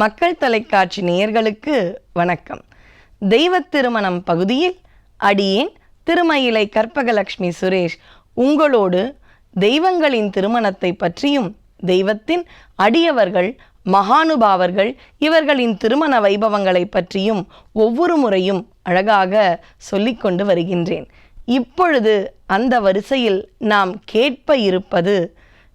மக்கள் தொலைக்காட்சி நேயர்களுக்கு வணக்கம். தெய்வ திருமணம் பகுதியில் அடியேன் திருமயிலை கற்பகலட்சுமி சுரேஷ். உங்களோடு தெய்வங்களின் திருமணத்தை பற்றியும் தெய்வத்தின் அடியவர்கள் மகானுபாவர்கள் இவர்களின் திருமண வைபவங்களை பற்றியும் ஒவ்வொரு முறையும் அழகாக சொல்லிக்கொண்டு வருகின்றேன். இப்பொழுது அந்த வரிசையில் நாம் கேட்ப இருப்பது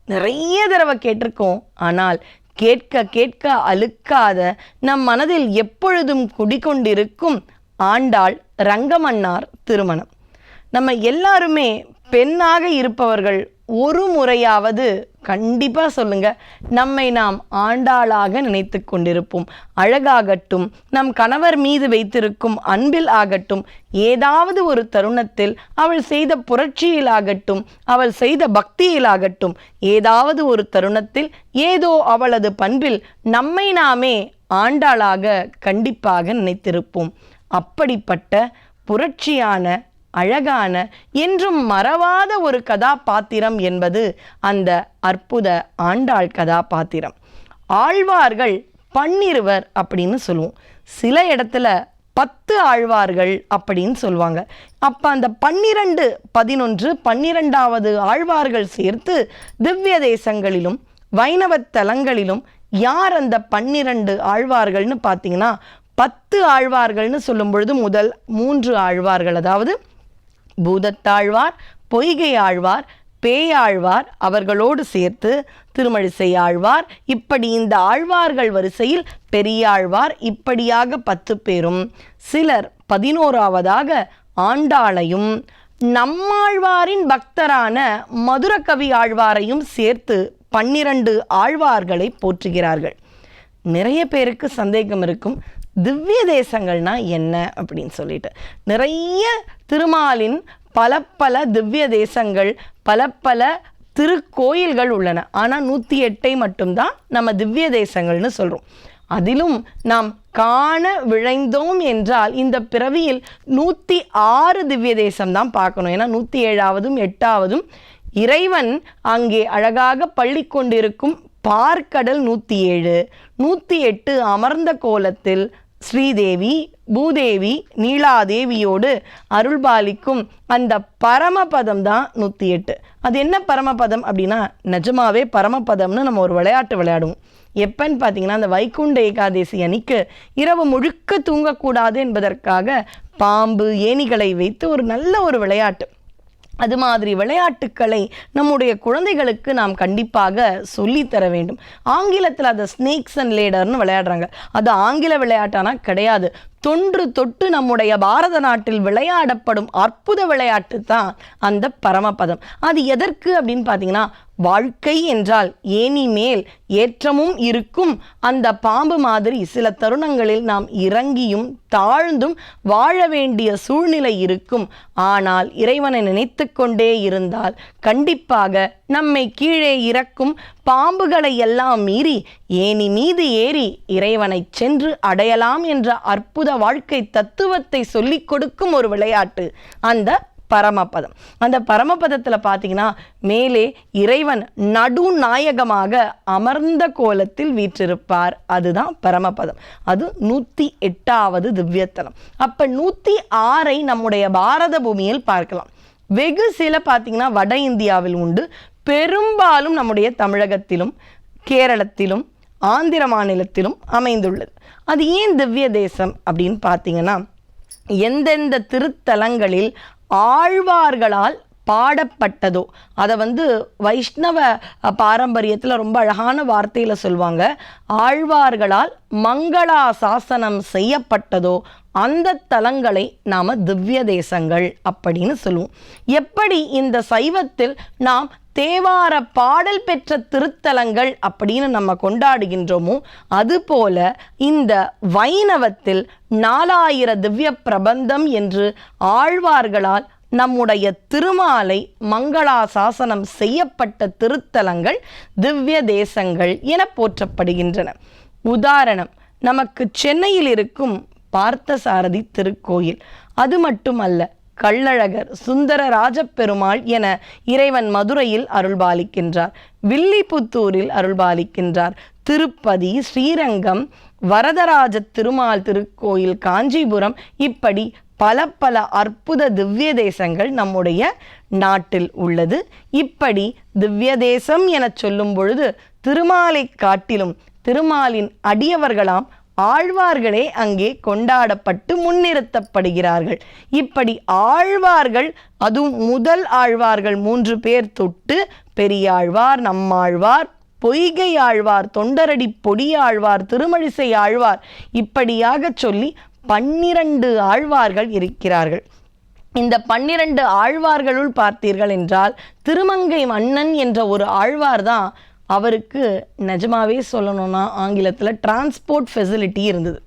நிறைய தடவை கேட்டிருக்கோம். ஆனால் கேட்க கேட்க அழுக்காத நம் மனதில் எப்பொழுதும் குடிகொண்டிருக்கும் ஆண்டாள் ரங்கமன்னார் திருமணம். நம்ம எல்லாருமே பெண்ணாக இருப்பவர்கள் ஒரு முறையாவது கண்டிப்பாக சொல்லுங்க. நம்மை நாம் ஆண்டாளாக நினைத்து கொண்டிருப்போம். அழகாகட்டும் நம் கணவர் மீது வைத்திருக்கும் அன்பில் ஆகட்டும் ஏதாவது ஒரு தருணத்தில் அவள் செய்த புரட்சியிலாகட்டும் அவள் செய்த பக்தியிலாகட்டும் ஏதாவது ஒரு தருணத்தில் ஏதோ அவளது பண்பில் நம்மை நாமே ஆண்டாளாக கண்டிப்பாக நினைத்திருப்போம். அப்படிப்பட்ட புரட்சியான அழகான என்றும் மறவாத ஒரு கதாபாத்திரம் என்பது அந்த அற்புத ஆண்டாள் கதாபாத்திரம். ஆழ்வார்கள் பன்னிருவர் அப்படின்னு சொல்லுவோம். சில இடத்துல பத்து ஆழ்வார்கள் அப்படின்னு சொல்லுவாங்க. அப்போ அந்த பன்னிரண்டு பதினொன்று பன்னிரெண்டாவது ஆழ்வார்கள் சேர்த்து திவ்ய தேசங்களிலும் வைணவத் தலங்களிலும் யார் அந்த பன்னிரண்டு ஆழ்வார்கள்னு பார்த்தீங்கன்னா பத்து ஆழ்வார்கள்னு சொல்லும் பொழுது முதல் மூன்று ஆழ்வார்கள் அதாவது பூதத்தாழ்வார் பொய்கை ஆழ்வார் பேயாழ்வார் அவர்களோடு சேர்த்து திருமழிசை ஆழ்வார் இப்படி இந்த ஆழ்வார்கள் வரிசையில் பெரியாழ்வார் இப்படியாக பத்து பேரும். சிலர் பதினோராவதாக ஆண்டாளையும் நம்மாழ்வாரின் பக்தரான மதுரகவி ஆழ்வாரையும் சேர்த்து பன்னிரண்டு ஆழ்வார்களை போற்றுகிறார்கள். நிறைய பேருக்கு சந்தேகம் இருக்கும். திவ்ய தேசங்கள்னா என்ன அப்படின்னு சொல்லிட்டு. நிறைய திருமாலின் பல பல திவ்ய தேசங்கள் பல பல திருக்கோயில்கள் உள்ளன. ஆனால் நூற்றி எட்டை மட்டும்தான் நம்ம திவ்ய தேசங்கள்னு சொல்கிறோம் அதிலும் நாம் காண விழைந்தோம் என்றால் இந்த பிறவியில் நூற்றி ஆறு திவ்ய தேசம் தான் பார்க்கணும். ஏன்னா நூற்றி ஏழாவதும் எட்டாவதும் இறைவன் அங்கே அழகாக பள்ளி கொண்டிருக்கும் பார்க்கடல் நூற்றி ஏழு நூற்றி எட்டு அமர்ந்த கோலத்தில் ஸ்ரீதேவி பூதேவி நீலாதேவியோடு அருள்பாலிக்கும் அந்த பரமபதம் தான் நூற்றி எட்டு. அது என்ன பரமபதம் அப்படின்னா நிஜமாவே பரமபதம்னு நம்ம ஒரு விளையாட்டு விளையாடுவோம். எப்பன்னு பார்த்தீங்கன்னா அந்த வைகுண்ட ஏகாதசி அன்னைக்கு இரவு முழுக்க தூங்கக்கூடாது என்பதற்காக பாம்பு ஏணிகளை வைத்து ஒரு நல்ல ஒரு விளையாட்டு. அது மாதிரி விளையாட்டுக்களை நம்முடைய குழந்தைகளுக்கு நாம் கண்டிப்பாக சொல்லித்தர வேண்டும். ஆங்கிலத்தில் அதை ஸ்னேக்ஸ் அண்ட் லேடர்னு விளையாடுறாங்க. அது ஆங்கில விளையாட்டானா? கிடையாது. தொன்று தொட்டு நம்முடைய பாரத நாட்டில் விளையாடப்படும் அற்புத விளையாட்டு தான் அந்த பரமபதம். அது எதற்கு அப்படின்னு பார்த்தீங்கன்னா வாழ்க்கை என்றால் ஏனி மேல் ஏற்றமும் இருக்கும். அந்த பாம்பு மாதிரி சில தருணங்களில் நாம் இறங்கியும் தாழ்ந்தும் வாழ வேண்டிய சூழ்நிலை இருக்கும். ஆனால் இறைவனை நினைத்து கொண்டே இருந்தால் கண்டிப்பாக நம்மை கீழே இறக்கும் பாம்புகளை எல்லாம் மீறி ஏனி மீது ஏறி இறைவனை சென்று அடையலாம் என்ற அற்புத வாழ்க்கை தத்துவத்தை சொல்லிக் கொடுக்கும் ஒரு விளையாட்டு. அந்த பரமபதம். அந்த பரமபதத்தில் பார்த்தீங்கன்னா மேலே இறைவன் நடுநாயகமாக அமர்ந்த கோலத்தில் வீற்றிருப்பார். அதுதான் பரமபதம். அது நூற்றி எட்டாவது திவ்யத்தலம். அப்போ நூற்றி ஆறை நம்முடைய பாரத பூமியில் பார்க்கலாம். வெகு சில பார்த்தீங்கன்னா வட இந்தியாவில் உண்டு. பெரும்பாலும் நம்முடைய தமிழகத்திலும் கேரளத்திலும் ஆந்திர மாநிலத்திலும் அமைந்துள்ளது. அது ஏன் திவ்ய தேசம் அப்படின்னு பார்த்தீங்கன்னா எந்தெந்த திருத்தலங்களில் ஆழ்வார்களால் பாடப்பட்டதோ. அதை வந்து வைஷ்ணவ பாரம்பரியத்தில் ரொம்ப அழகான வார்த்தையில் சொல்லுவாங்க ஆழ்வார்களால் மங்களா சாசனம் செய்யப்பட்டதோ அந்த தலங்களை நாம் திவ்ய தேசங்கள் அப்படின்னு சொல்லுவோம். எப்படி இந்த சைவத்தில் நாம் தேவார பாடல் பெற்ற திருத்தலங்கள் அப்படின்னு நம்ம கொண்டாடுகின்றோமோ அதுபோல இந்த வைணவத்தில் நாலாயிர திவ்ய பிரபந்தம் என்று ஆழ்வார்களால் நம்முடைய திருமாலை மங்களாசாசனம் செய்யப்பட்ட திருத்தலங்கள் திவ்ய தேசங்கள் என போற்றப்படுகின்றன. உதாரணம் நமக்கு சென்னையில் இருக்கும் பார்த்தசாரதி திருக்கோயில். அது மட்டுமல்ல கள்ளழகர் சுந்தர ராஜப்பெருமாள் என இறைவன் மதுரையில் அருள்பாலிக்கின்றார். வில்லிபுத்தூரில் அருள்பாலிக்கின்றார். திருப்பதி ஸ்ரீரங்கம் வரதராஜ திருமால் திருக்கோயில் காஞ்சிபுரம் இப்படி பல பல அற்புத திவ்ய தேசங்கள் நம்முடைய நாட்டில் உள்ளது. இப்படி திவ்ய தேசம் என சொல்லும் பொழுது திருமாலை காட்டிலும் திருமாலின் அடியவர்களாம் ஆழ்வார்களே அங்கே கொண்டாடப்பட்டு முன்னிறுத்தப்படுகிறார்கள். இப்படி ஆழ்வார்கள் அதுவும் முதல் ஆழ்வார்கள் மூன்று பேர் தொட்டு பெரியாழ்வார் நம்மாழ்வார் பொய்கை ஆழ்வார் தொண்டரடி பொடியாழ்வார் திருமழிசை ஆழ்வார் இப்படியாக சொல்லி பன்னிரண்டு ஆழ்வார்கள் இருக்கிறார்கள். இந்த பன்னிரண்டு ஆழ்வார்களுள் பார்த்தீர்கள் என்றால் திருமங்கை மன்னன் என்ற ஒரு ஆழ்வார் தான் அவருக்கு நிஜமாவே சொல்லணும்னா ஆங்கிலத்தில் டிரான்ஸ்போர்ட் ஃபெசிலிட்டி இருந்தது.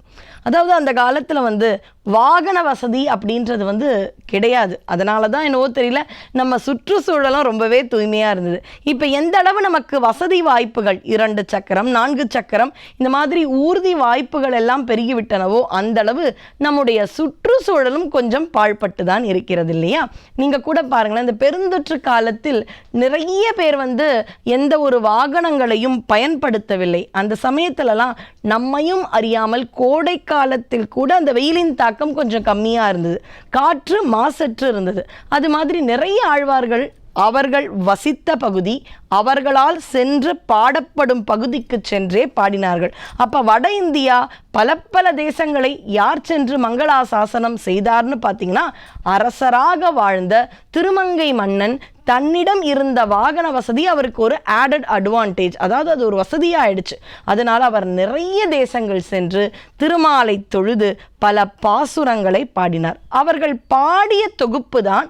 அதாவது அந்த காலத்தில் வந்து வாகன வசதி அப்படின்றது வந்து கிடையாது. அதனால தான் என்னவோ தெரியல நம்ம சுற்றுச்சூழலும் ரொம்பவே தூய்மையாக இருந்தது. இப்போ எந்த அளவு நமக்கு வசதி வாய்ப்புகள் இரண்டு சக்கரம் நான்கு சக்கரம் இந்த மாதிரி ஊர்தி வாய்ப்புகள் எல்லாம் பெருகிவிட்டனவோ அந்த அளவு நம்முடைய சுற்றுச்சூழலும் கொஞ்சம் பாழ்பட்டு தான் இருக்கிறது இல்லையா? நீங்கள் கூட பாருங்களேன் இந்த பெருந்தொற்று காலத்தில் நிறைய பேர் வந்து எந்த ஒரு வாகனங்களையும் பயன்படுத்தவில்லை. அந்த சமயத்திலலாம் நம்மையும் அறியாமல் கோடை காலத்தில் கூட அந்த வெயிலின் தாக்கம் கொஞ்சம் கம்மியாக இருந்தது. காற்று மாசற்று இருந்தது. அது மாதிரி நிறைய ஆழ்வார்கள் அவர்கள் வசித்த பகுதி அவர்களால் சென்று பாடப்படும் பகுதிக்கு சென்றே பாடினார்கள். அப்ப வட இந்தியா பல பல தேசங்களை யார் சென்று மங்களாசாசனம் செய்தார்னு பார்த்தீங்கன்னா அரசராக வாழ்ந்த திருமங்கை மன்னன் தன்னிடம் இருந்த வாகன வசதி அவருக்கு ஒரு ஆடட் அட்வான்டேஜ் அதாவது அது ஒரு வசதியாகிடுச்சு அதனால் அவர் நிறைய தேசங்கள் சென்று திருமாலை தொழுது பல பாசுரங்களை பாடினார். அவர்கள் பாடிய தொகுப்பு தான்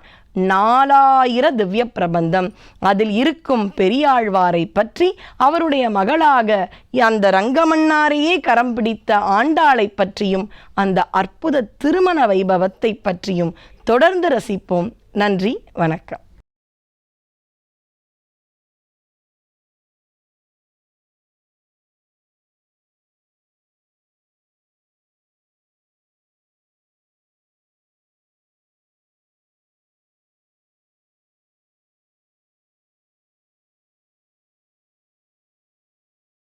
நாலாயிர திவ்ய பிரபந்தம். அதில் இருக்கும் பெரியாழ்வாரை பற்றி அவருடைய மகளாக அந்த ரங்கமன்னாரையே கரம் பிடித்த ஆண்டாளை பற்றியும் அந்த அற்புத திருமண வைபவத்தை பற்றியும் தொடர்ந்து ரசிப்போம். நன்றி வணக்கம்.